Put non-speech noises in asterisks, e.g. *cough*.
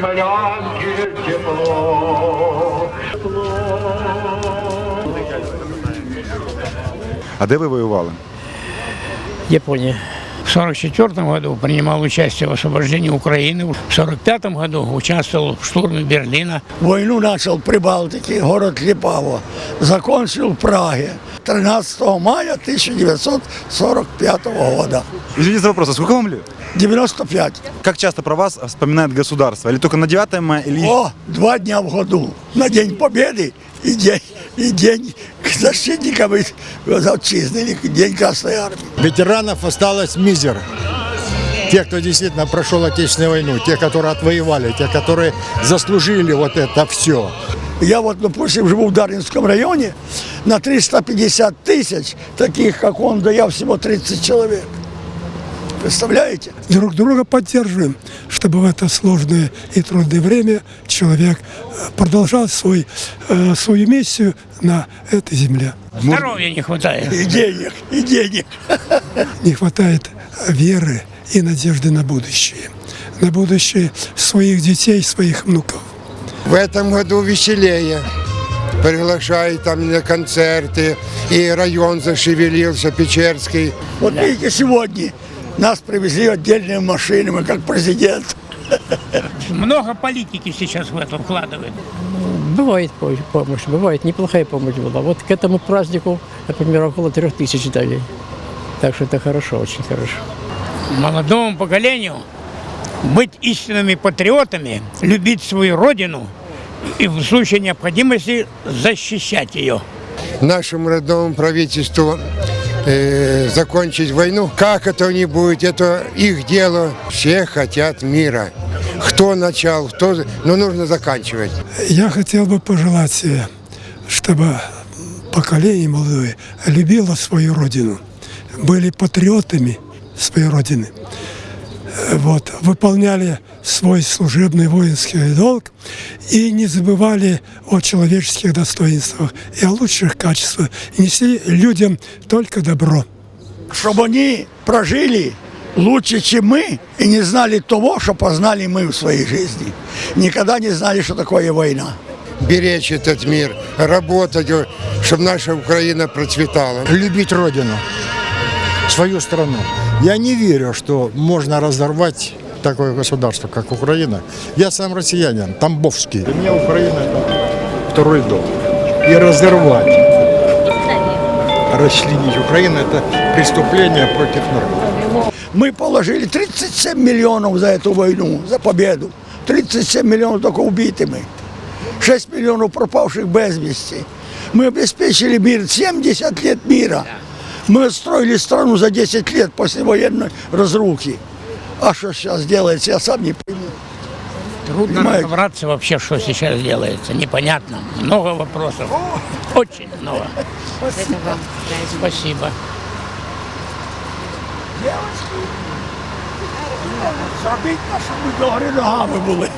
землянки тепло. А де ви воювали? Япония. В 1944 году принимал участие в освобождении Украины. В 1945 году участвовал в штурме Берлина. Войну начал в Прибалтике, город Липаво. Закончил в Праге 13 мая 1945 года. Извините за вопрос, а сколько вам лет? 95. Как часто про вас вспоминает государство? Или только на 9 мая, или... О, два дня в году. На День Победы и день, и день защитников из отчизны, или День Красной Армии. Ветеранов осталось мизер. Те, кто действительно прошел Отечественную войну, те, которые отвоевали, те, которые заслужили вот это все. Я вот, допустим, живу в Дарвинском районе, на 350 тысяч, таких как он, да я всего 30 человек. Представляете? друг друга поддерживаем, чтобы в это сложное и трудное время человек э, продолжал свой, э, свою миссию на этой земле. Здоровья не хватает. И денег, и денег. *laughs* Не хватает веры и надежды на будущее. На будущее своих детей, своих внуков. В этом году веселее. Приглашают там на концерты. И район зашевелился, Печерский. Вот видите, сегодня нас привезли отдельные машины, мы как президент. Много политики сейчас в это вкладывает. Бывает по- помощь, бывает неплохая помощь была. Вот к этому празднику, например, около трех тысяч дали. Так что это хорошо, очень хорошо. Молодому поколению быть истинными патриотами, любить свою родину и в случае необходимости защищать ее. Нашему родному правительству э, закончить войну. Как это не будет, это их дело. Все хотят мира. Кто начал, кто... Но нужно заканчивать. Я хотел бы пожелать, э, чтобы поколение молодое любило свою родину, были патриотами своей родины, вот, выполняли свой служебный воинский долг и не забывали о человеческих достоинствах и о лучших качествах, и несли людям только добро. Чтобы они прожили лучше, чем мы, и не знали того, что познали мы в своей жизни. Никогда не знали, что такое война. Беречь этот мир, работать, чтобы наша Украина процветала. Любить Родину, свою страну. Я не верю, что можно разорвать такое государство, как Украина. Я сам россиянин, тамбовский. Для меня Украина – это второй дом. И разорвать, расчленить Украину – это преступление против народа. Мы положили 37 миллионов за эту войну, за победу. 37 миллионов только убитыми. 6 миллионов пропавших без вести. Мы обеспечили мир 70 лет мира. Мы отстроили страну за 10 лет после военной разрухи. А что сейчас делается, я сам не пойму. Трудно Понимаете? разобраться вообще, что сейчас делается. Непонятно. Много вопросов. Очень много. Спасибо. Зробіть нас, щоб ми догори ногами були.